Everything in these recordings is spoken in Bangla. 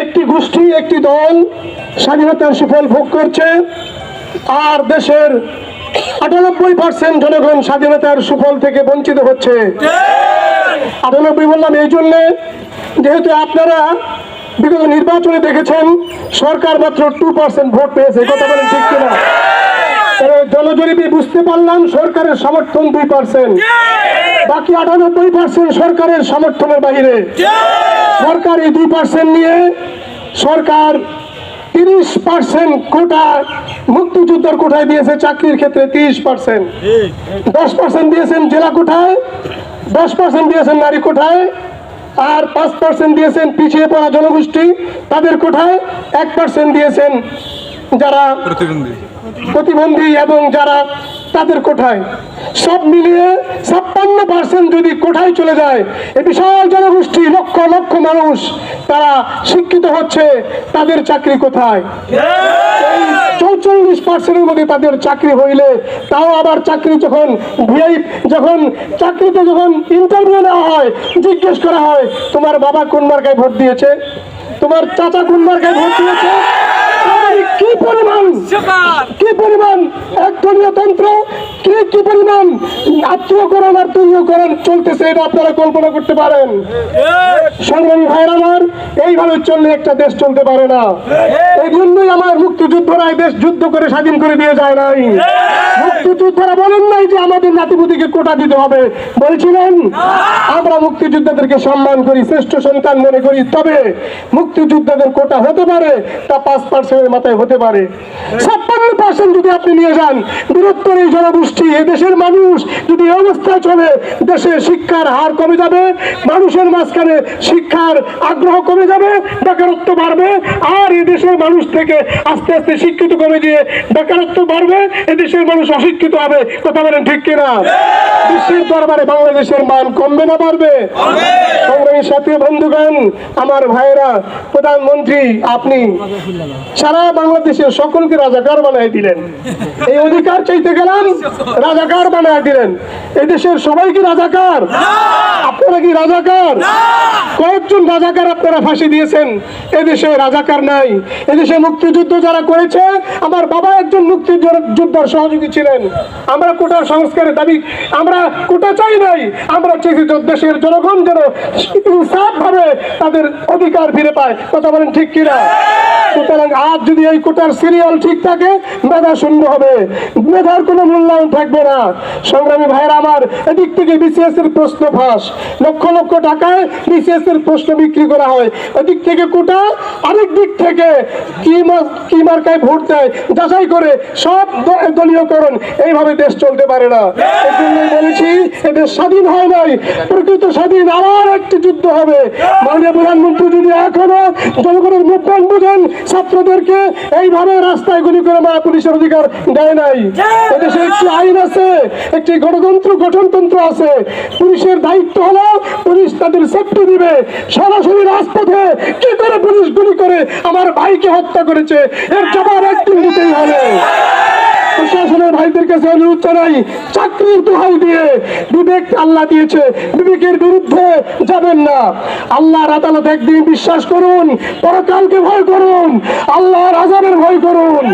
একটি গোষ্ঠী, একটি দল স্বাধীনতার সুফল ভোগ করছে, আর দেশের আটানব্বই পার্সেন্ট জনগণ স্বাধীনতার সুফল থেকে বঞ্চিত হচ্ছে। আটানব্বই বললাম এই জন্যে, যেহেতু আপনারা বিগত নির্বাচনে দেখেছেন, সরকার মাত্র টু পার্সেন্ট ভোট পেয়েছে কথা বলেন ঠিক কিনা? জনজরিপে বুঝতে পারলাম সরকারের সমর্থন দুই পার্সেন্ট বাকি আটানব্বই পার্সেন্ট সরকারের সমর্থনের বাইরে সরকার এই দুই পার্সেন্ট নিয়ে সরকার তিরিশ পার্সেন্ট কোটা মুক্তিযোদ্ধার কোঠায় দিয়েছে চাকরির ক্ষেত্রে তিরিশ পার্সেন্ট দশ পার্সেন্ট দিয়েছেন জেলা কোঠায় দশ পার্সেন্ট দিয়েছেন নারী কোঠায় আর পাঁচ পার্সেন্ট দিয়েছেন পিছিয়ে পড়া জনগোষ্ঠী তাদের কোঠায় এক পার্সেন্ট দিয়েছেন যারা প্রতিবন্ধী এবং যারা তাদের কোঠায়। সব মিলিয়ে ছাপ্পান্ন পার্সেন্ট যদি কোঠায় চলে যায়, এ বিশাল জনগোষ্ঠী, লক্ষ লক্ষ মানুষ তারা শিক্ষিত হচ্ছে, তাদের চাকরি কোথায়? চৌচল্লিশ পার্সেন্টের মধ্যে তাদের চাকরি হইলে, তাও আবার চাকরি যখন ভিআই যখন চাকরিতে যখন ইন্টারভিউ নেওয়া হয়, জিজ্ঞেস করা হয়, তোমার বাবা কোন মার্কায় ভোট দিয়েছে? তোমার চাচা কোন মার্কায় ভোট দিয়েছে? কি পরিমাণ? কি পরিমাণ একদলীয় তন্ত্র? কি কি পরিমাণ আত্মীয়করণ আর তুল্যকরণ চলতেছে এটা আপনারা কল্পনা করতে পারেন। সংগ্রামী ভাইয়ের আমার এইভাবে চললে একটা দেশ চলতে পারে না। এই জন্যই আমার মুক্তিযুদ্ধরা এই দেশ যুদ্ধ করে স্বাধীন করে দিয়ে যায় নাই। মুক্তিযুদ্ধরা বলেন নাই যে আমাদের নাতিপুতিকে কোটা দিতে হবে। বলছিলেন আমরা মুক্তিযোদ্ধাদেরকে সম্মান করি শ্রেষ্ঠ সন্তান মনে করি তবে মুক্তিযোদ্ধাদের কোটা হতে পারে তা পাঁচ পার্সেন্টের মাথায় হতে পারে। ছাপ্পান্ন পার্সেন্ট যদি আপনি নিয়ে যান, বৃহত্তর এই জনগোষ্ঠী এদেশের মানুষ যদি এই অবস্থায় চলে, দেশে শিক্ষার হার কমে যাবে, মানুষের মাঝখানে শিক্ষার আগ্রহ কমে যাবে, বেকারত্ব বাড়বে, আর এই দেশের মানুষ থেকে আস্তে আস্তে শিক্ষিত কমে দিয়ে বেকারত্ব বাড়বে এদেশের মানুষ অশিক্ষিত হবে, কথা বলেন ঠিক কিনা? বিশ্বের দরবারে বাংলাদেশের মান কমবে না বাড়বে? সংগ্রামী সাথী বন্ধুগণ, আমার ভাইয়েরা, প্রধানমন্ত্রী, আপনি সারা বাংলাদেশের সকলকে রাজাকার বানাই দিলেন। এই অধিকার চাইতে গেলাম, রাজাকার বানাই দিলেন। এই দেশের সবাই কি রাজাকার। আপনারা কি রাজাকার? কয়েকজন রাজাকার আপনারা ফাঁসি দিয়েছেন। এদেশে রাজাকার নাই। এদেশে মুক্তিযুদ্ধ যারা করেছে, আমার বাবা একজন মুক্তিযোদ্ধার সহযোগী ছিলেন। আমরা কোটার সংস্কারের দাবি, আমরা কোটা চাই নাই। আমরা চেয়েছি দেশের জনগণ যেন ইনসাফ ভাবে তাদের অধিকার ফিরে পায়। কথা বলেন ঠিক কিনা? সুতরাং আজ যদি এই কোটার সিরিয়াল ঠিক থাকে, মেধা শূন্য হবে। মেধার কোনো মূল্যায়ন থাকবে না। সংগ্রামী ভাইয়ের আমার, এদিক থেকে বিসিএস এর প্রশ্ন ফাঁস। লক্ষ লক্ষ টাকায় বিসিএস এর প্রশ্ন বিক্রি করা হয়। ওদিক থেকে কোটা আরেক দিক থেকে কি কি মার্কায় ভোট দেয়, যাচাই করে সব দলীয়করণ। এইভাবে দেশ চলতে পারে না। এই জন্যই বলেছি এদের স্বাধীন হয় নাই। প্রকৃত স্বাধীন আবার একটি যুদ্ধ হবে। মাননীয় প্রধানমন্ত্রী যদি এখনও জনগণের মুখপান বুঝেন ছাত্রদেরকে এইভাবে রাস্তায় গুলি করে মারা পুলিশের অধিকার দেয় নাই। এদেশে একটি আইন আছে একটি গণতন্ত্র গঠনতন্ত্র আছে। পুলিশের দায়িত্ব হলো পুলিশ তাদের সেফটি দিবে। সরাসরি রাজপথে কি করে পুলিশ গুলি করে আমার ভাইকে হত্যা করেছে? এর জবাব একদিন দিতেই হবে। প্রশাসনের ভাইদের কাছে অনুরোধ জানাই, চাকরির দোহাই দিয়ে বিবেক আল্লাহ দিয়েছে। বিবেকের বিরুদ্ধে যাবেন না। আল্লাহর আদালত একদিন বিশ্বাস করুন, পরকালকে ভয় করুন, আল্লাহর আজাবের ভয় করুন।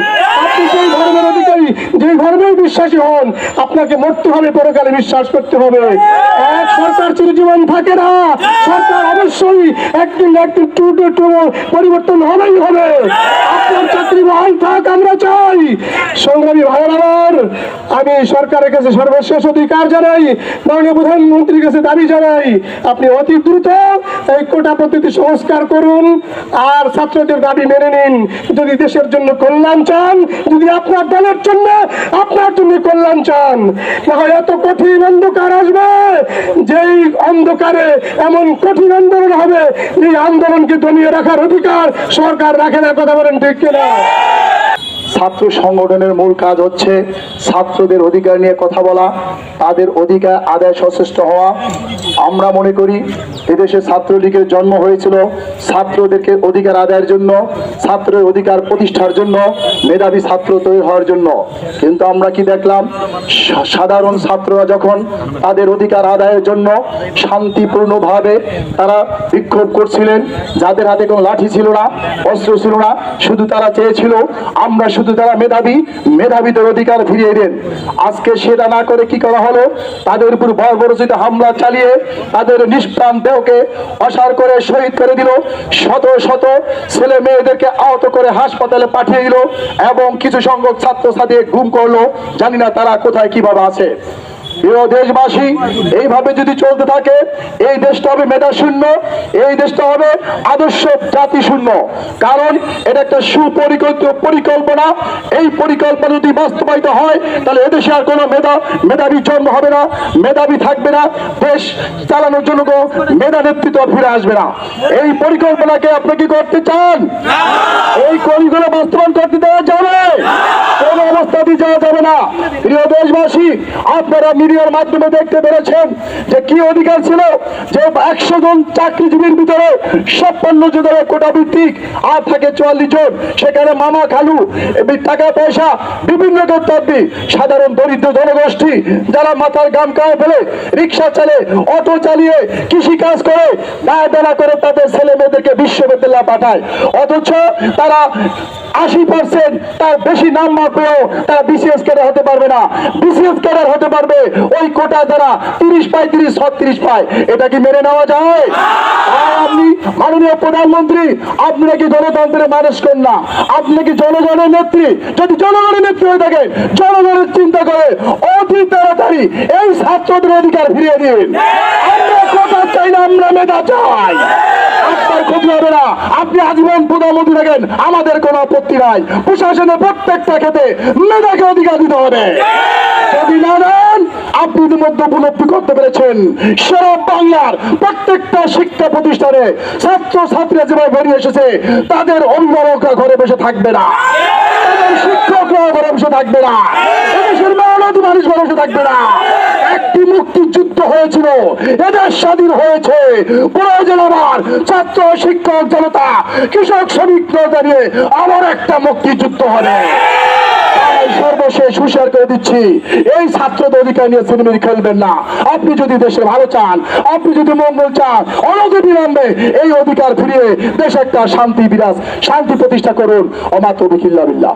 আপনি যেই ধর্মের অধিকারী, যেই ধর্মের বিশ্বাসী হন, আপনাকে মরতে হবে, পরকালে বিশ্বাস করতে হবে। এক সরকার চিরজীবন থাকে না। সরকার অবশ্যই একদিন একদিন টু টু পরিবর্তন হবেই হবে। আপনার থাক, আমরা চাই। সংগ্রামী ভাইয়ের আমার আমি সরকারের কাছে সর্বশেষ অধিকার জানাই, মাননীয় প্রধানমন্ত্রীর কাছে দাবি জানাই, আপনি অতি দ্রুত এই কোটা পদ্ধতি সংস্কার করুন, আর ছাত্রদের দাবি মেনে নিন। যদি দেশের জন্য কল্যাণ চান, যদি আপনার দলের জন্য, আপনার জন্য কল্যাণ চান হয় এত কঠিন অন্ধকার আসবে, যেই অন্ধকারে এমন কঠিন আন্দোলন হবে এই আন্দোলনকে দমিয়ে রাখার অধিকার সরকার রাখে না, কথা বলেন ঠিক কিনা? ছাত্র সংগঠনের মূল কাজ হচ্ছে ছাত্রদের অধিকার নিয়ে কথা বলা, তাদের অধিকার আদায় সচেষ্ট হওয়া। আমরা মনে করি এদেশে ছাত্রলীগের জন্ম হয়েছিল ছাত্রদেরকে অধিকার আদায়ের জন্য, ছাত্রের অধিকার প্রতিষ্ঠার জন্য, মেধাবী ছাত্র তৈরি হওয়ার জন্য। কিন্তু আমরা কি দেখলাম? সাধারণ ছাত্ররা যখন তাদের অধিকার আদায়ের জন্য শান্তিপূর্ণভাবে তারা বিক্ষোভ করছিলেন, যাদের হাতে কোনো লাঠি ছিল না, অস্ত্র ছিল না, শুধু তারা চেয়েছিল, আমরা শুধু তারা মেধাবী, মেধাবীদের অধিকার ফিরিয়ে দেন। আজকে সেটা না করে কি করা হলো? তাদের উপর বর্বরচিত হামলা চালিয়ে তাদের নিষ্প্রাণ দেহকে অসার করে শহীদ করে দিল। শত শত ছেলে মেয়েদেরকে আহত করে হাসপাতালে পাঠিয়ে দিল এবং কিছু সংখ্যক ছাত্রছাত্রী গুম করল। জানি না তারা কোথায় কীভাবে আছে। প্রিয় দেশবাসী, এইভাবে যদি চলতে থাকে, এই দেশটা হবে মেধা শূন্য, এই দেশটা হবে আদর্শ জাতি শূন্য। কারণ এটা একটা সুপরিকল্পিত পরিকল্পনা। এই পরিকল্পনা যদি বাস্তবায়িত হয়, তাহলে এদেশে আর কোনো মেধা, মেধাবী জন্ম হবে না, মেধাবী থাকবে না। দেশ চালানোর জন্য মেধা নেতৃত্ব ফিরে আসবে না। এই পরিকল্পনাকে আপনি কি করতে চান? এই করিগুলো বাস্তবায়ন করতে দেওয়া যাবে। কোনো অবস্থাতেই যাওয়া যাবে না। প্রিয় দেশবাসী, আপনারা মিডিয়ার মাধ্যমে দেখতে পেরেছেন যে কি অধিকার ছিল যে একশো জন চাকরিজীবীর ভিতরে ছাপ্পান্ন জনের কোটা ভিত্তিক আর থাকে চুয়াল্লিশ জন। সেখানে মামা খালু টাকা পয়সা, বিভিন্ন কর্তব্যে সাধারণ দরিদ্র জনগোষ্ঠী, যারা মাথার গাম কাও ফেলে, রিক্সা চালে, অটো চালিয়ে কৃষি কাজ করে, দায় দানা করে তাদের ছেলে মেয়েদেরকে বিশ্ববিদ্যালয়ে পাঠায়। অথচ তারা আশি পার্সেন্ট তার বেশি নাম্বার পেয়েও তারা বিসিএস ক্যাডার হতে পারবে না। বিসিএস ক্যাডার হতে পারবে ওই কোটা যারা তিরিশ পঁয়ত্রিশ, ছত্রিশ পায়। এটা কি মেনে নেওয়া যায়? আপনি মাননীয় প্রধানমন্ত্রী, আপনি নাকি গণতন্ত্রের মানুষ করেন না? আপনি নাকি জনগণের নেত্রী? যদি জনগণের নেত্রী হয়ে থাকেন, জনগণের চিন্তা করে অতি তাড়াতাড়ি এই ছাত্রদের অধিকার ফিরিয়ে দিন। আমাদের কোনো আপত্তি নাই। প্রশাসনের প্রত্যেকটা ক্ষেত্রে মেধাকে অধিকার দিতে হবে। যদি না দেন, আপনি ইতিমধ্যে উপলব্ধি করতে পেরেছেন। সারা বাংলার প্রত্যেকটা শিক্ষা প্রতিষ্ঠানে ছাত্র ছাত্রীরা যেভাবে বেরিয়ে এসেছে, তাদের অভিভাবকরা ঘরে বসে থাকবে না। শিক্ষকরা ঘরে বসে থাকবে না। এদেশের মানুষ বসে থাকবে না। একটি মুক্তিযুদ্ধ হয়েছিল, এদের স্বাধীন হয়েছে। প্রয়োজন আমার ছাত্র, শিক্ষক, জনতা, কৃষক, শ্রমিক নিয়ে আবার একটা মুক্তিযুদ্ধ হবে। সর্বশেষ হুঁশিয়ার করে দিচ্ছি, এই ছাত্রদের অধিকার নিয়ে সিনেমি খেলবেন না। আপনি যদি দেশের ভালো চান, আপনি যদি মঙ্গল চান অনবিলম্বে এই অধিকার ফিরিয়ে দেশে একটা শান্তি বিরাজ, শান্তি প্রতিষ্ঠা করুন। অমাত্র বিকিল্লা বিল্লাহ